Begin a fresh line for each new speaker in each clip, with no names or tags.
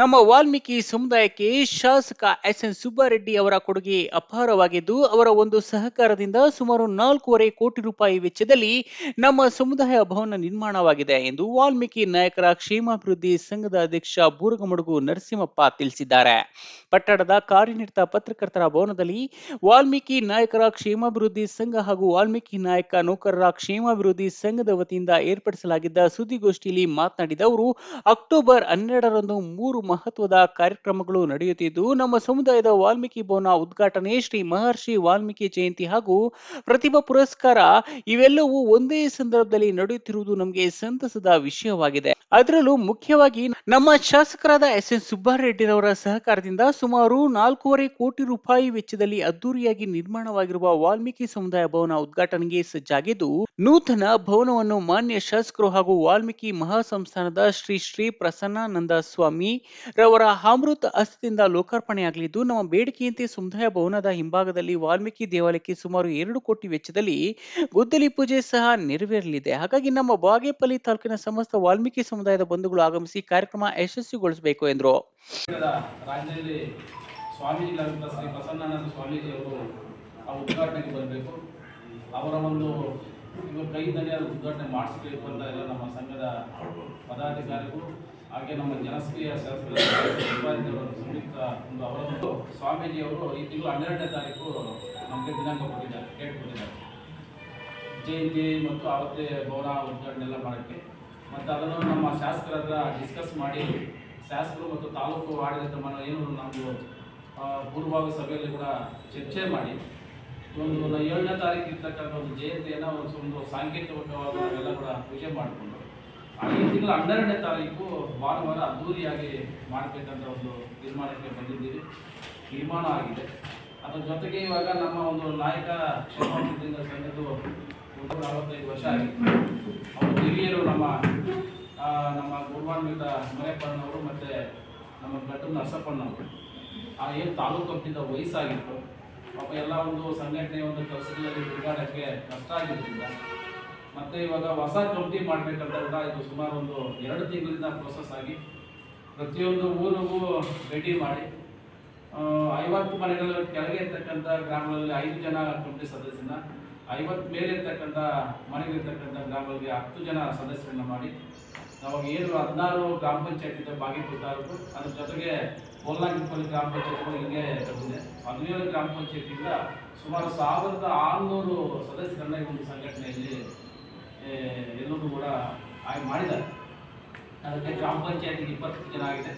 ನಮ್ಮ ವಾಲ್ಮೀಕಿ ಸಮುದಾಯಕ್ಕೆ ಶಾಸಕ ಎಸ್ ಎನ್ ಸುಬ್ಬಾರೆಡ್ಡಿ ಅವರ ಕೊಡುಗೆ ಅಪಾರವಾಗಿದ್ದು, ಅವರ ಒಂದು ಸಹಕಾರದಿಂದ ಸುಮಾರು ನಾಲ್ಕೂವರೆ ಕೋಟಿ ರೂಪಾಯಿ ವೆಚ್ಚದಲ್ಲಿ ನಮ್ಮ ಸಮುದಾಯ ಭವನ ನಿರ್ಮಾಣವಾಗಿದೆ ಎಂದು ವಾಲ್ಮೀಕಿ ನಾಯಕರ ಕ್ಷೇಮಾಭಿವೃದ್ಧಿ ಸಂಘದ ಅಧ್ಯಕ್ಷ ಬೂರಗಮಡುಗು ನರಸಿಂಹಪ್ಪ ತಿಳಿಸಿದ್ದಾರೆ. ಪಟ್ಟಣದ ಕಾರ್ಯನಿರತ ಪತ್ರಕರ್ತರ ಭವನದಲ್ಲಿ ವಾಲ್ಮೀಕಿ ನಾಯಕರ ಕ್ಷೇಮಾಭಿವೃದ್ಧಿ ಸಂಘ ಹಾಗೂ ವಾಲ್ಮೀಕಿ ನಾಯಕ ನೌಕರರ ಕ್ಷೇಮಾಭಿವೃದ್ಧಿ ಸಂಘದ ವತಿಯಿಂದ ಏರ್ಪಡಿಸಲಾಗಿದ್ದ ಸುದ್ದಿಗೋಷ್ಠಿಯಲ್ಲಿ ಮಾತನಾಡಿದ ಅವರು, ಅಕ್ಟೋಬರ್ ಹನ್ನೆರಡರಂದು ಮೂರು ಮಹತ್ವದ ಕಾರ್ಯಕ್ರಮಗಳು ನಡೆಯುತ್ತಿದ್ದು, ನಮ್ಮ ಸಮುದಾಯದ ವಾಲ್ಮೀಕಿ ಭವನ ಉದ್ಘಾಟನೆ ಶ್ರೀ ಮಹರ್ಷಿ ವಾಲ್ಮೀಕಿ ಜಯಂತಿ ಹಾಗೂ ಪ್ರತಿಭಾ ಪುರಸ್ಕಾರ ಇವೆಲ್ಲವೂ ಒಂದೇ ಸಂದರ್ಭದಲ್ಲಿ ನಡೆಯುತ್ತಿರುವುದು ನಮಗೆ ಸಂತಸದ ವಿಷಯವಾಗಿದೆ. ಅದರಲ್ಲೂ ಮುಖ್ಯವಾಗಿ ನಮ್ಮ ಶಾಸಕರಾದ ಎಸ್ ಎನ್ ಸುಬ್ಬಾರೆಡ್ಡಿರವರ ಸಹಕಾರದಿಂದ ಸುಮಾರು ನಾಲ್ಕೂವರೆ ಕೋಟಿ ರೂಪಾಯಿ ವೆಚ್ಚದಲ್ಲಿ ಅದ್ದೂರಿಯಾಗಿ ನಿರ್ಮಾಣವಾಗಿರುವ ವಾಲ್ಮೀಕಿ ಸಮುದಾಯ ಭವನ ಉದ್ಘಾಟನೆಗೆ ಸಜ್ಜಾಗಿದ್ದು, ನೂತನ ಭವನವನ್ನು ಮಾನ್ಯ ಶಾಸಕರು ಹಾಗೂ ವಾಲ್ಮೀಕಿ ಮಹಾಸಂಸ್ಥಾನದ ಶ್ರೀ ಶ್ರೀ ಪ್ರಸನ್ನಾನಂದ ಸ್ವಾಮಿ ರವರ ಅಮೃತ ಲೋಕಾರ್ಪಣೆ ಲೋಕಾರ್ಪಣೆಯಾಗಲಿದ್ದು, ನಮ್ಮ ಬೇಡಿಕೆಯಂತೆ ಸಮುದಾಯ ಭವನದ ಹಿಂಭಾಗದಲ್ಲಿ ವಾಲ್ಮೀಕಿ ದೇವಾಲಯಕ್ಕೆ ಸುಮಾರು ಎರಡು ಕೋಟಿ ವೆಚ್ಚದಲ್ಲಿ ಗುದ್ದಲಿ ಪೂಜೆ ಸಹ ನೆರವೇರಲಿದೆ. ಹಾಗಾಗಿ ನಮ್ಮ ಬಾಗೇಪಲ್ಲಿ ತಾಲೂಕಿನ ಸಮಸ್ತ ವಾಲ್ಮೀಕಿ ಸಮುದಾಯದ ಬಂಧುಗಳು ಆಗಮಿಸಿ ಕಾರ್ಯಕ್ರಮ ಯಶಸ್ವಿಗೊಳಿಸಬೇಕು ಎಂದರು.
ಅವರು ಒಂದು ಇವರು ಉದ್ಘಾಟನೆ ಮಾಡಿಸಬೇಕು ಅಂತ ಎಲ್ಲ ನಮ್ಮ ಸಂಘದ ಪದಾಧಿಕಾರಿಗಳು ಹಾಗೆ ನಮ್ಮ ಜನಪ್ರಿಯ ಶಾಸಕರ ಅವರ ಸಂಯುಕ್ತ ಒಂದು ಅವರೊಂದು ಸ್ವಾಮೀಜಿಯವರು ಈ ತಿಂಗಳು ಹನ್ನೆರಡನೇ ತಾರೀಕು ನಮಗೆ ದಿನಾಂಕ ಕೊಟ್ಟಿದ್ದಾರೆ ಡೇಟ್ ಕೊಟ್ಟಿದ್ದಾರೆ. ಜಯಂತಿ ಮತ್ತು ಆವತ್ತೇ ಭವನ ಉದ್ಘಾಟನೆ ಎಲ್ಲ ಮಾಡೋಕ್ಕೆ. ಮತ್ತು ಅದನ್ನು ನಮ್ಮ ಶಾಸಕರ ಹತ್ರ ಡಿಸ್ಕಸ್ ಮಾಡಿ ಶಾಸಕರು ಮತ್ತು ತಾಲೂಕು ಆಡಳಿತ ಮನ ಏನು ಆ, ಪೂರ್ವಭಾವಿ ಸಭೆಯಲ್ಲಿ ಕೂಡ ಚರ್ಚೆ ಮಾಡಿ ಒಂದು ಏಳನೇ ತಾರೀಕು ಇರ್ತಕ್ಕಂಥ ಒಂದು ಜಯಂತಿಯನ್ನು ಒಂದು ಸಾಂಕೇತಿಕವಾಗಿ ನಾವೆಲ್ಲ ಕೂಡ ಪೂಜೆ ಮಾಡಿಕೊಂಡು ಈ ತಿಂಗಳ ಹನ್ನೆರಡನೇ ತಾರೀಕು ಭಾನುವಾರ ಅದ್ದೂರಿಯಾಗಿ ಮಾಡಬೇಕಂತ ಒಂದು ತೀರ್ಮಾನಕ್ಕೆ ಬಂದಿದ್ದೀವಿ. ತೀರ್ಮಾನ ಆಗಿದೆ. ಅದರ ಜೊತೆಗೆ ಇವಾಗ ನಮ್ಮ ಒಂದು ನಾಯಕ ಶಿವಮೊಗ್ಗದಿಂದ ಸಂಘದ್ದು ಒಂದು ಅರವತ್ತೈದು ವರ್ಷ ಆಗಿತ್ತು ಅವರು ಹಿರಿಯರು ನಮ್ಮ ನಮ್ಮ ಗುರುವಾನ್ವಿತ ಮರೆಪ್ಪಣ್ಣವರು ಮತ್ತು ನಮ್ಮ ಗಟ್ಟು ನರಸಪ್ಪಣ್ಣವರು ಆ ಏನು ತಾಲೂಕು ಕಟ್ಟಿದ ವಯಸ್ಸಾಗಿತ್ತು. ಪಾಪ ಎಲ್ಲ ಒಂದು ಸಂಘಟನೆ ಒಂದು ಕೆಲಸಗಳಲ್ಲಿ ತಿರುಗಾಡೋಕ್ಕೆ ಕಷ್ಟ ಆಗಿದ್ದರಿಂದ ಮತ್ತು ಇವಾಗ ಹೊಸ ಕಮಿಟಿ ಮಾಡಬೇಕಂತ ಕೂಡ ಇದು ಸುಮಾರು ಒಂದು ಎರಡು ತಿಂಗಳಿಂದ ಪ್ರೋಸೆಸ್ ಆಗಿ ಪ್ರತಿಯೊಂದು ಊರಿಗೂ ಭೇಟಿ ಮಾಡಿ ಐವತ್ತು ಮನೆಗಳ ಕೆಳಗೆ ಇರ್ತಕ್ಕಂಥ ಗ್ರಾಮಗಳಲ್ಲಿ ಐದು ಜನ ಕಮಿಟಿ ಸದಸ್ಯನ ಐವತ್ತು ಮೇಲೆ ಇರ್ತಕ್ಕಂಥ ಮನೆಗಳಿರ್ತಕ್ಕಂಥ ಗ್ರಾಮಗಳಿಗೆ ಹತ್ತು ಜನ ಸದಸ್ಯರನ್ನ ಮಾಡಿ ನಾವು ಏನು ಹದಿನಾರು ಗ್ರಾಮ ಪಂಚಾಯತ್ ಬಾಗೇಪುರ ತಾಲೂಕು, ಅದ್ರ ಜೊತೆಗೆ ಕೋಲ್ನಾಗಿಪಲ್ಲಿ ಗ್ರಾಮ ಪಂಚಾಯತ್ಗಳು ಹಿಂಗೆ ಬಂದಿದೆ. ಹದಿನೇಳು ಗ್ರಾಮ ಪಂಚಾಯತಿಯಿಂದ ಸುಮಾರು ಸಾವಿರದ ಆರುನೂರು ಸದಸ್ಯರನ್ನ ಈ ಒಂದು ಸಂಘಟನೆಯಲ್ಲಿ ಎಲ್ಲರೂ ಕೂಡ ಆಯ್ಕೆ ಮಾಡಿದ್ದಾರೆ. ಅದಕ್ಕೆ ಗ್ರಾಮ ಪಂಚಾಯತಿಗೆ ಇಪ್ಪತ್ತು ಜನ ಆಗಿದೆ.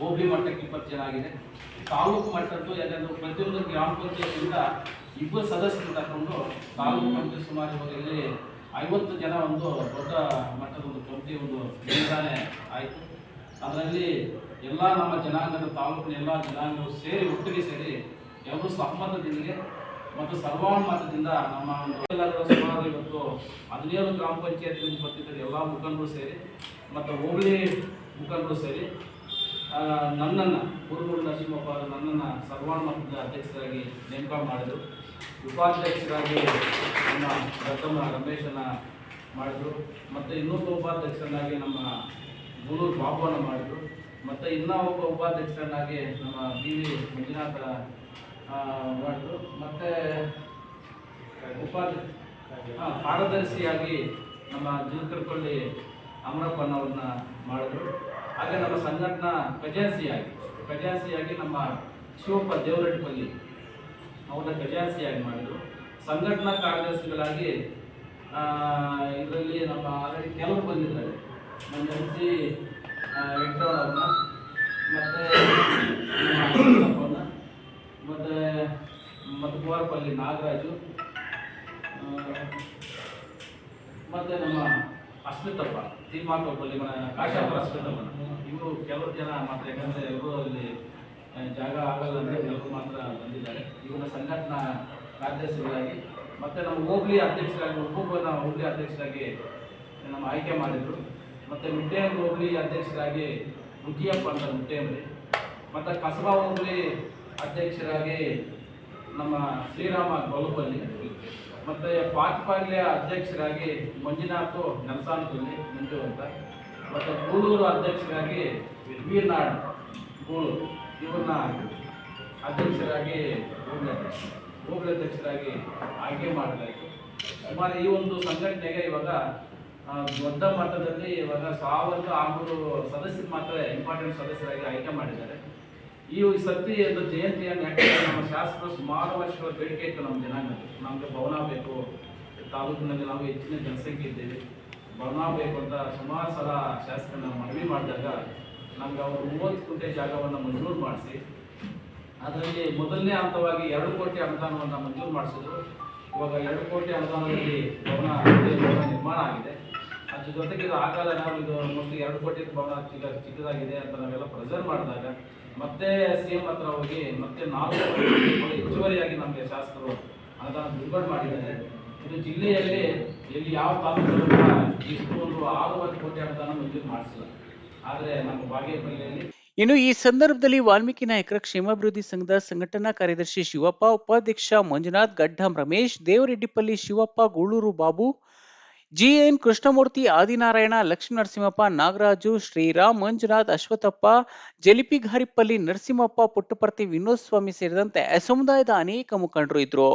ಹೋಬಳಿ ಮಟ್ಟಕ್ಕೆ ಇಪ್ಪತ್ತು ಜನ ಆಗಿದೆ. ತಾಲೂಕು ಮಟ್ಟದ್ದು ಯಾಕಂದ್ರೆ ಪ್ರತಿಯೊಂದು ಗ್ರಾಮ ಪಂಚಾಯತಿಯಿಂದ ಇಬ್ಬರು ಸದಸ್ಯರು ತಗೊಂಡು ತಾಲೂಕು ಮಟ್ಟದ ಇವಾಗ ಐವತ್ತು ಜನ ಒಂದು ದೊಡ್ಡ ಮಟ್ಟದ ಒಂದು ಕಮಿಟಿ ಒಂದು ನಿರ್ಧಾರಣೆ ಆಯಿತು. ಅದರಲ್ಲಿ ಎಲ್ಲ ನಮ್ಮ ಜನಾಂಗದ ತಾಲೂಕಿನ ಎಲ್ಲ ಜನಾಂಗವು ಸೇರಿ ಒಟ್ಟಿಗೆ ಸೇರಿ ಎಲ್ಲರೂ ಸಹಮತದೊಂದಿಗೆ ಮತ್ತು ಸರ್ವಾನುಮತದಿಂದ ನಮ್ಮ ಎಲ್ಲರೂ ಸುಮಾರು ಇವತ್ತು ಹದಿನೇಳು ಗ್ರಾಮ ಪಂಚಾಯತ್ ಬರ್ತಿದ್ದ ಎಲ್ಲ ಮುಖಂಡರು ಸೇರಿ ಮತ್ತು ಹೋಬಳಿ ಮುಖಂಡರು ಸೇರಿ ನನ್ನನ್ನು ಗುರುಗುರು ನರಸಿಂಹಪ್ಪ ಅವರು ನನ್ನನ್ನು ಸರ್ವಾನುಮತದ ಅಧ್ಯಕ್ಷರಾಗಿ ನೇಮಕ ಮಾಡಿದರು. ಉಪಾಧ್ಯಕ್ಷರಾಗಿ ನಮ್ಮ ದತ್ತಮ್ಮ ರಮೇಶನ ಮಾಡಿದರು. ಮತ್ತು ಇನ್ನೊಬ್ಬ ಉಪಾಧ್ಯಕ್ಷರನ್ನಾಗಿ ನಮ್ಮ ಗುರು ಬಾಬುವನ್ನು ಮಾಡಿದರು. ಮತ್ತು ಇನ್ನೂ ಒಬ್ಬ ಉಪಾಧ್ಯಕ್ಷರನ್ನಾಗಿ ನಮ್ಮ ಬಿ ವಿ ಮಂಜುನಾಥ ಮಾಡಿದ್ರು ಮತ್ತು ಉಪಾಧ್ಯ ಆ, ಕಾರ್ಯದರ್ಶಿಯಾಗಿ ನಮ್ಮ ಜಿಲ್ಕರ್ಪಳ್ಳಿ ಅಮರಪ್ಪನವ್ರನ್ನ ಮಾಡಿದ್ರು. ಹಾಗೆ ನಮ್ಮ ಸಂಘಟನ ಖಜಾನ್ಸಿಯಾಗಿ ಖಜಾನ್ಸಿಯಾಗಿ ನಮ್ಮ ಶಿವಪ್ಪ ದೇವರಡ್ಪಲ್ಲಿ ಅವ್ರನ್ನ ಖಜಾನ್ಸಿಯಾಗಿ ಮಾಡಿದ್ರು. ಸಂಘಟನಾ ಕಾರ್ಯದರ್ಶಿಗಳಾಗಿ ಇದರಲ್ಲಿ ನಮ್ಮ ಆಲ್ರೆಡಿ ಕೆಲವರು ಬಂದಿದ್ದಾರೆ. ನಮ್ಮ ಎಂ ಸಿ ಅವ್ರನ್ನ. ಮತ್ತು ನಮ್ಮ ಮತ್ತು ಮತ್ತು ಕುವಾರಪಲ್ಲಿ ನಾಗರಾಜು ಮತ್ತು ನಮ್ಮ ಅಸ್ಮಿತಪ್ಪ ತಿಮ್ಮಾಕಪಲ್ಲಿ ಕಾಶಪ್ಪ ಅಸ್ಮಿತಪ್ಪ. ಇವರು ಕೆಲವು ಜನ ಮಾತ್ರ, ಯಾಕಂದರೆ ಇವರು ಅಲ್ಲಿ ಜಾಗ ಆಗಲ್ಲ ಅಂದರೆ ಕೆಲವರು ಮಾತ್ರ ಬಂದಿದ್ದಾರೆ. ಇವರ ಸಂಘಟನಾ ಕಾರ್ಯದರ್ಶಿಗಳಾಗಿ ಮತ್ತು ನಮ್ಮ ಹೋಬಳಿ ಅಧ್ಯಕ್ಷರಾಗಿ ಒಬ್ಬೊಬ್ಬನ ಹೋಬಳಿ ಅಧ್ಯಕ್ಷರಾಗಿ ನಮ್ಮ ಆಯ್ಕೆ ಮಾಡಿದರು. ಮತ್ತು ಮುಟ್ಟೆಯ ಹೋಬಳಿ ಅಧ್ಯಕ್ಷರಾಗಿ ಮುಖಿಯಪ್ಪ ಅಂತ ಮುಟ್ಟೇಂದ್ರಿ ಮತ್ತು ಕಸಬಾ ಹೋಬಳಿ ಅಧ್ಯಕ್ಷರಾಗಿ ನಮ್ಮ ಶ್ರೀರಾಮ ಗೊಲಬಲ್ಲಿ ಮತ್ತು ಪಾಕ್ಪಾಲ್ಯ ಅಧ್ಯಕ್ಷರಾಗಿ ಮಂಜುನಾಥ್ ನೆಲಸಾನಪಲ್ಲಿ ಮಂಜು ಅಂತ ಮತ್ತು ಗೂಳೂರು ಅಧ್ಯಕ್ಷರಾಗಿ ವೀರ್ನಾಡ್ ಗೂಳು ಇವ್ರನ್ನ ಅಧ್ಯಕ್ಷರಾಗಿ ಹೋಬಳಿ ಅಧ್ಯಕ್ಷರಾಗಿ ಆಯ್ಕೆ ಮಾಡಲಾಯಿತು. ಸುಮಾರು ಈ ಒಂದು ಸಂಘಟನೆಗೆ ಇವಾಗ ದೊಡ್ಡ ಮಟ್ಟದಲ್ಲಿ ಇವಾಗ ಸಾವಿರದ ಆರುನೂರು ಸದಸ್ಯರು ಮಾತ್ರ ಇಂಪಾರ್ಟೆಂಟ್ ಸದಸ್ಯರಾಗಿ ಆಯ್ಕೆ ಮಾಡಿದ್ದಾರೆ. ಈ ಸತಿ ಒಂದು ಜಯಂತಿಯನ್ನು ಯಾಕಂದ್ರೆ ನಮ್ಮ ಶಾಸ್ತ್ರ ಸುಮಾರು ವರ್ಷಗಳ ಬೇಡಿಕೆ ಇತ್ತು ನಮ್ಮ ಜನಾಂಗಕ್ಕೆ. ನಮಗೆ ಭವನ ಬೇಕು, ತಾಲೂಕಿನಲ್ಲಿ ನಾವು ಹೆಚ್ಚಿನ ಜನಸಂಖ್ಯೆ ಇದ್ದೇವೆ. ಭವನ ಬೇಕು ಅಂತ ಸುಮಾರು ಸಲ ಶಾಸಕರನ್ನ ಮನವಿ ಮಾಡಿದಾಗ ನಮ್ಗೆ ಅವರು ಮೂವತ್ತು ಕೋಟಿ ಜಾಗವನ್ನು ಮಂಜೂರು ಮಾಡಿಸಿ, ಅದರಲ್ಲಿ ಮೊದಲನೇ ಹಂತವಾಗಿ ಎರಡು ಕೋಟಿ ಅನುದಾನವನ್ನು ಮಂಜೂರು ಮಾಡಿಸಿದ್ರು. ಇವಾಗ ಎರಡು ಕೋಟಿ ಅನುದಾನದಲ್ಲಿ ಭವನ ನಿರ್ಮಾಣ ಆಗಿದೆ. ಜೊತೆಗೆ ಇದು ಆಗಲ್ಲ ನಾವು ಇದು ಆಲ್ಮೋಸ್ಟ್ ಎರಡು ಕೋಟಿ ಭವನ ಚಿಕ್ಕ ಚಿಕ್ಕದಾಗಿದೆ ಅಂತ ನಾವೆಲ್ಲ ಪ್ರೆಸರ್ ಮಾಡಿದಾಗ ಮತ್ತೆ ಸಿ ಎಂ ಹತ್ರ ಹೋಗಿ ಮತ್ತೆ ಕೋಟಿ ಹೆಚ್ಚುವರಿಯಾಗಿ ನಮಗೆ ಶಾಸಕರು ಅನುದಾನ ಬಿಡುಗಡೆ ಮಾಡಿದ್ದಾರೆ. ಇದು ಜಿಲ್ಲೆಯಲ್ಲಿ ಎಲ್ಲಿ ಯಾವ ತಾಲೂಕು ಇಷ್ಟು ಒಂದು ಆರೂವರೆ ಕೋಟಿ ಅನುದಾನ ಮಂಜೂರು ಮಾಡಿಸಿಲ್ಲ. ಆದರೆ ನಮ್ಮ ಬಾಗೇಪಲ್ಲಿಯಲ್ಲಿ
ಇನ್ನು ಈ ಸಂದರ್ಭದಲ್ಲಿ ವಾಲ್ಮೀಕಿ ನಾಯಕರ ಕ್ಷೇಮಾಭಿವೃದ್ಧಿ ಸಂಘದ ಸಂಘಟನಾ ಕಾರ್ಯದರ್ಶಿ ಶಿವಪ್ಪ, ಉಪಾಧ್ಯಕ್ಷ ಮಂಜುನಾಥ್, ಗಡ್ಡಂ ರಮೇಶ್, ದೇವರೆಡ್ಡಿಪಲ್ಲಿ ಶಿವಪ್ಪ ಗೂಳೂರು ಬಾಬು ಜಿಎನ್ ಕೃಷ್ಣಮೂರ್ತಿ ಆದಿನಾರಾಯಣ ಲಕ್ಷ್ಮೀ ನರಸಿಂಹಪ್ಪ ನಾಗರಾಜು, ಶ್ರೀರಾಮ್, ಮಂಜುನಾಥ್, ಅಶ್ವಥಪ್ಪ ಜಲಿಪಿಘಾರಿಪಲ್ಲಿ ನರಸಿಂಹಪ್ಪ, ಪುಟ್ಟಪರ್ತಿ ವಿನೋದ್ ಸ್ವಾಮಿ ಸೇರಿದಂತೆ ಸಮುದಾಯದ ಅನೇಕ ಮುಖಂಡರು ಇದ್ರು.